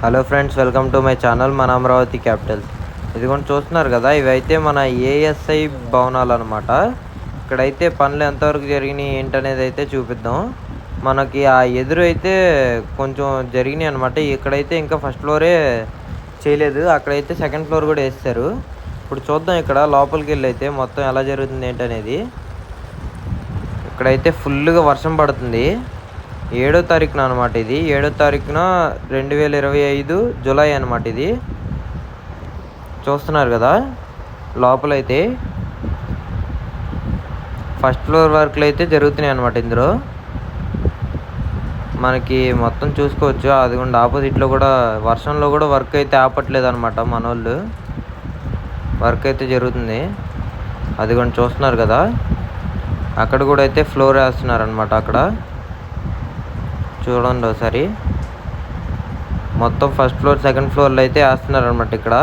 Hello friends welcome to my channel మన Amaravati Capitals ఇదిగోండి చూస్తున్నారు కదా ఇవైతే మన ఏఎస్ఐ భవనాలు అనమాట ఇక్కడైతే పనులు ఎంతవరకు జరిగినాయి ఏంటనేది అయితే చూపిద్దాం. మనకి ఆ ఎదురు అయితే కొంచెం జరిగినాయి అనమాట ఇక్కడైతే ఇంకా ఫస్ట్ ఫ్లోరే చేయలేదు. అక్కడైతే సెకండ్ ఫ్లోర్ కూడా వేస్తారు. ఇప్పుడు చూద్దాం ఇక్కడ లోపలికి వెళ్ళి అయితే మొత్తం ఎలా జరుగుతుంది ఏంటనేది. ఇక్కడైతే ఫుల్గా వర్షం పడుతుంది. ఏడో తారీఖున అనమాట ఇది. ఏడో తారీఖున రెండు వేల ఇరవై ఐదు జూలై అనమాట ఇది. చూస్తున్నారు కదా? లోపలైతే ఫస్ట్ ఫ్లోర్ వర్క్లు అయితే జరుగుతున్నాయి అనమాట ఇందులో. మనకి మొత్తం చూసుకోవచ్చు. అదిగోండి ఆపోజిట్లో కూడా వర్షంలో కూడా వర్క్ అయితే ఆపట్లేదు అనమాట మన వాళ్ళు వర్క్ అయితే జరుగుతుంది. అదిగోండి చూస్తున్నారు కదా? అక్కడ కూడా అయితే ఫ్లోర్ వేస్తున్నారు అనమాట అక్కడ. చూడండి ఒకసారి. మొత్తం ఫస్ట్ ఫ్లోర్ సెకండ్ ఫ్లోర్లో అయితే వేస్తున్నారు అనమాట ఇక్కడ.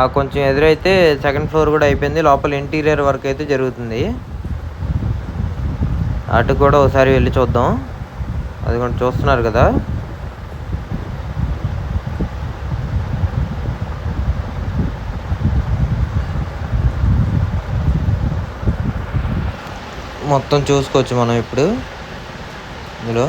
ఆ కొంచెం ఎదురైతే సెకండ్ ఫ్లోర్ కూడా అయిపోయింది. లోపల ఇంటీరియర్ వర్క్ అయితే జరుగుతుంది. అటు కూడా ఒకసారి వెళ్ళి చూద్దాం. అది కొంచెం చూస్తున్నారు కదా. మొత్తం చూసుకోవచ్చు మనం ఇప్పుడు. ఇందులో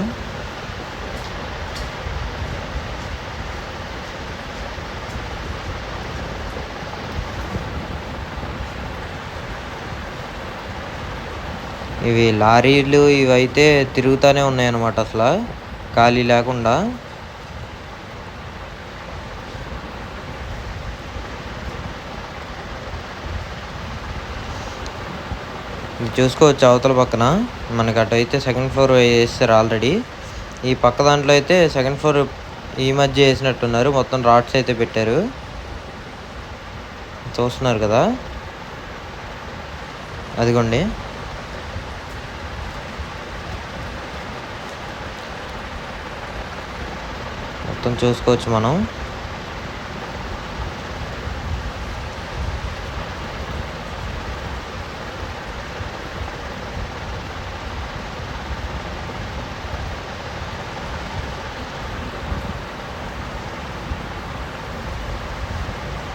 ఇవి లారీలు ఇవైతే తిరుగుతూనే ఉన్నాయి అన్నమాట అసలు. ఖాళీ లేకుండా. ఇది చూసుకోవచ్చు అవతల పక్కన. మనకి అటు అయితే సెకండ్ ఫ్లోర్ వేస్తారు ఆల్రెడీ. ఈ పక్క దాంట్లో అయితే సెకండ్ ఫ్లోర్ ఈ మధ్య వేసినట్టున్నారు. మొత్తం రాడ్స్ అయితే పెట్టారు. చూస్తున్నారు కదా. అదిగోండి. మొత్తం చూసుకోవచ్చు మనం.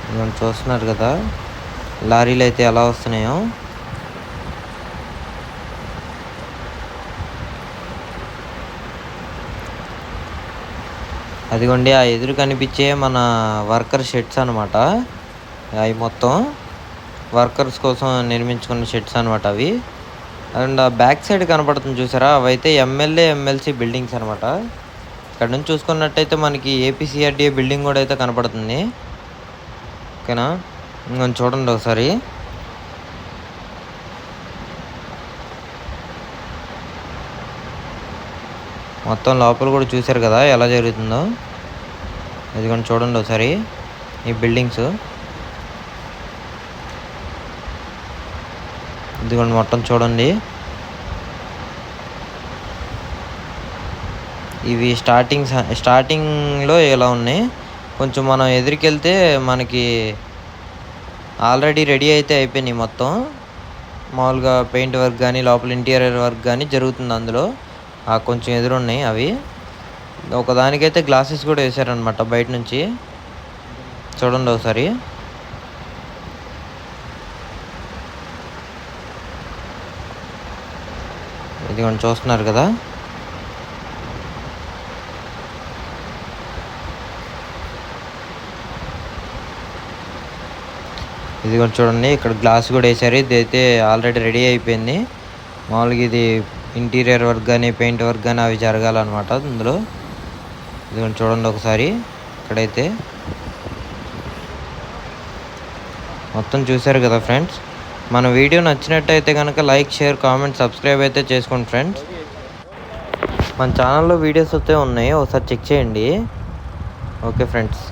మనం చూస్తున్నారు కదా లారీలు అయితే ఎలా వస్తున్నాయో. అదిగోండి ఆ ఎదురు కనిపించే మన వర్కర్ షెడ్స్ అనమాట అవి మొత్తం వర్కర్స్ కోసం నిర్మించుకున్న షెడ్స్ అనమాట అవి. అండ్ ఆ బ్యాక్ సైడ్ కనపడుతుంది చూసారా? అవైతే ఎమ్మెల్యే ఎమ్మెల్సీ బిల్డింగ్స్ అనమాట ఇక్కడ నుంచి చూసుకున్నట్టయితే మనకి ఏపీసీఆర్డీఏ బిల్డింగ్ కూడా అయితే కనపడుతుంది. ఓకేనా? ఇంకొంచెం చూడండి ఒకసారి. మొత్తం లోపల కూడా చూశారు కదా ఎలా జరుగుతుందో. ఇదిగోండి చూడండి ఒకసారి ఈ బిల్డింగ్స్. ఇదిగోండి మొత్తం చూడండి. ఇవి స్టార్టింగ్ స్టార్టింగ్లో ఇలా ఉన్నాయి. కొంచెం మనం ఎదురుకెళ్తే మనకి ఆల్రెడీ రెడీ అయితే అయిపోయినాయి మొత్తం. మామూలుగా పెయింట్ వర్క్ కానీ లోపల ఇంటీరియర్ వర్క్ కానీ జరుగుతుంది అందులో. కొంచెం ఎదురున్నాయి అవి. ఒకదానికైతే గ్లాసెస్ కూడా వేసారనమాట బయట నుంచి. చూడండి ఒకసారి. ఇది కొంచెం చూస్తున్నారు కదా. ఇది కూడా చూడండి ఇక్కడ గ్లాస్ కూడా వేసారు ఇది అయితే ఆల్రెడీ రెడీ అయిపోయింది. మామూలుగా ఇది ఇంటీరియర్ వర్క్ కానీ పెయింట్ వర్క్ కానీ అవి జరగాలన్నమాట ఇందులో. ఇది చూడండి ఒకసారి ఇక్కడైతే. మొత్తం చూశారు కదా ఫ్రెండ్స్? మన వీడియో నచ్చినట్టయితే కనుక లైక్ షేర్ కామెంట్ సబ్స్క్రైబ్ అయితే చేసుకోండి ఫ్రెండ్స్. మన ఛానల్లో వీడియోస్ అయితే ఉన్నాయి. ఒకసారి చెక్ చేయండి. Okay friends.